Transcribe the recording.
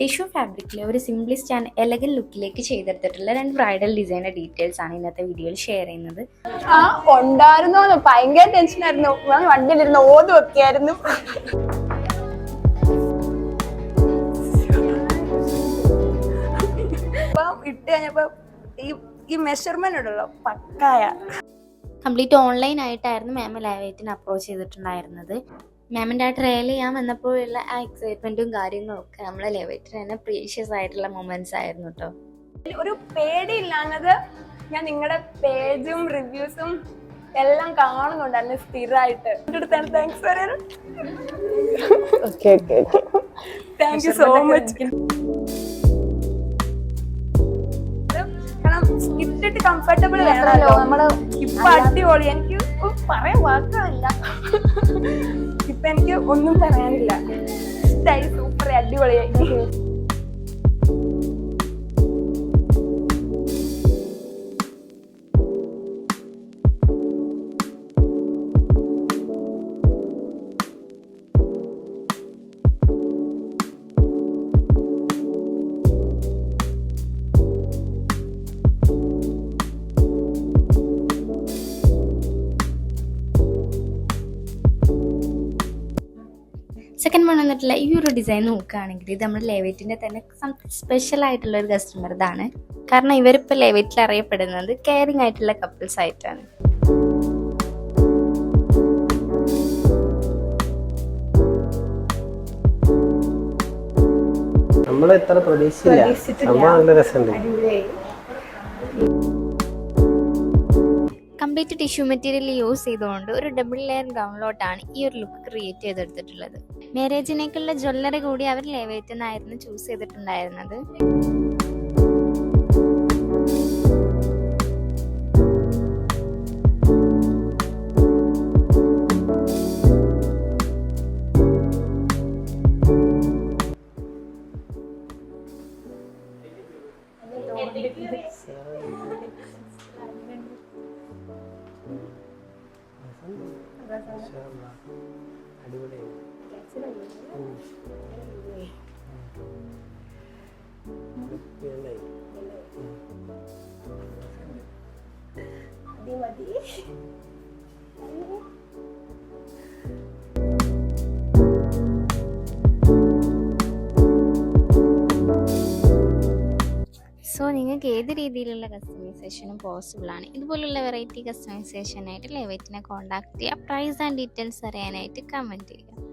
Tissue ഫാബ്രിക്കിൽ ഒരു സിംപ്ലിസ്റ്റ് and elegant ലുക്കിലേക്ക് ചെയ്തെടുത്തിട്ടുള്ള രണ്ട് ബ്രൈഡൽ ഡിസൈനർ ഡീറ്റെയിൽസ് ആണ് ഇന്നത്തെ വീഡിയോയിൽ ഷെയർ ചെയ്യുന്നത്. ആ ഉണ്ടായിരുന്നോന്ന് ഭയങ്കര ടെൻഷനായിരുന്നു ഞാൻ വണ്ടിയിലിരുന്ന് ഓതും ഒക്കെ ആയിരുന്നു ഇപ്പം ഇട്ട് കഴിഞ്ഞപ്പോ ഈ ഈ മെഷർമെന്റ് ഉണ്ടല്ലോ പക്കായ. കംപ്ലീറ്റ് ഓൺലൈൻ ആയിട്ടായിരുന്നു മാം ലൈവേറ്റിന് അപ്രോച്ച് ചെയ്തിട്ടുണ്ടായിരുന്നത്. മാമിന്റെ ആ ട്രയൽ ചെയ്യാൻ വന്നപ്പോഴുള്ള ആ എക്സൈറ്റ്മെന്റും കാര്യങ്ങളും ഒക്കെ നമ്മളെ ലൈവേറ്റിന് തന്നെ പ്രീഷ്യസ് ആയിട്ടുള്ള മൊമെന്റ്സ് ആയിരുന്നു കേട്ടോ ഒരു പേടിയില്ലാഞ്ഞത് ഞാൻ നിങ്ങളുടെ പേജും റിവ്യൂസും എല്ലാം കാണുന്നുണ്ടായിരുന്നു സ്ഥിരമായിട്ട് thanks thank you so much കാരണം ഇട്ടിട്ട് കംഫർട്ടബിൾ വേണമല്ലോ. നമ്മൾ ഇപ്പൊ അടിപൊളി. എനിക്ക് പറയാൻ വാക്കുകളില്ല ഇപ്പൊ എനിക്ക് ഒന്നും പറയാനില്ല. സൂപ്പർ അടിപൊളിയായി. സെക്കൻഡ് വൺ വന്നിട്ടുള്ള ഈ ഒരു ഡിസൈൻ നോക്കുകയാണെങ്കിൽ ഇത് നമ്മുടെ ലേവേറ്റിന്റെ തന്നെ സംതിങ് സ്പെഷ്യൽ ആയിട്ടുള്ള ഒരു കസ്റ്റമർ ഇതാണ്. കാരണം ഇവരിപ്പോൾ ലേവേറ്റിൽ അറിയപ്പെടുന്നത് കെയറിങ് ആയിട്ടുള്ള കപ്പിൾസ് ആയിട്ടാണ്. നമ്മൾ ഇത്ര പ്രതീക്ഷിച്ചില്ല. സംഭവം നല്ല രസമുണ്ട്. കംപ്ലീറ്റ് ടിഷ്യൂ മെറ്റീരിയൽ യൂസ് ചെയ്തുകൊണ്ട് ഒരു ഡബിൾ ലെയർ ഗൗണിലോട്ടാണ് ഈ ഒരു ലുക്ക് ക്രിയേറ്റ് ചെയ്തെടുത്തിട്ടുള്ളത്. മാരേജിനേക്കുള്ള ജ്വല്ലറി കൂടി അവർ ലേവേറ്റ് എന്നായിരുന്നു ചൂസ് ചെയ്തിട്ടുണ്ടായിരുന്നത്. സോ നിങ്ങൾക്ക് ഏത് രീതിയിലുള്ള കസ്റ്റമൈസേഷനും പോസിബിൾ ആണ്? ഇതുപോലുള്ള വെറൈറ്റി കസ്റ്റമൈസേഷനായിട്ട് ലൈവറ്റിനെ കോൺടാക്ട് ചെയ്യുക പ്രൈസ് ആൻഡ് ഡീറ്റെയിൽസ് അറിയാനായിട്ട് കമന്റ് ചെയ്യുക.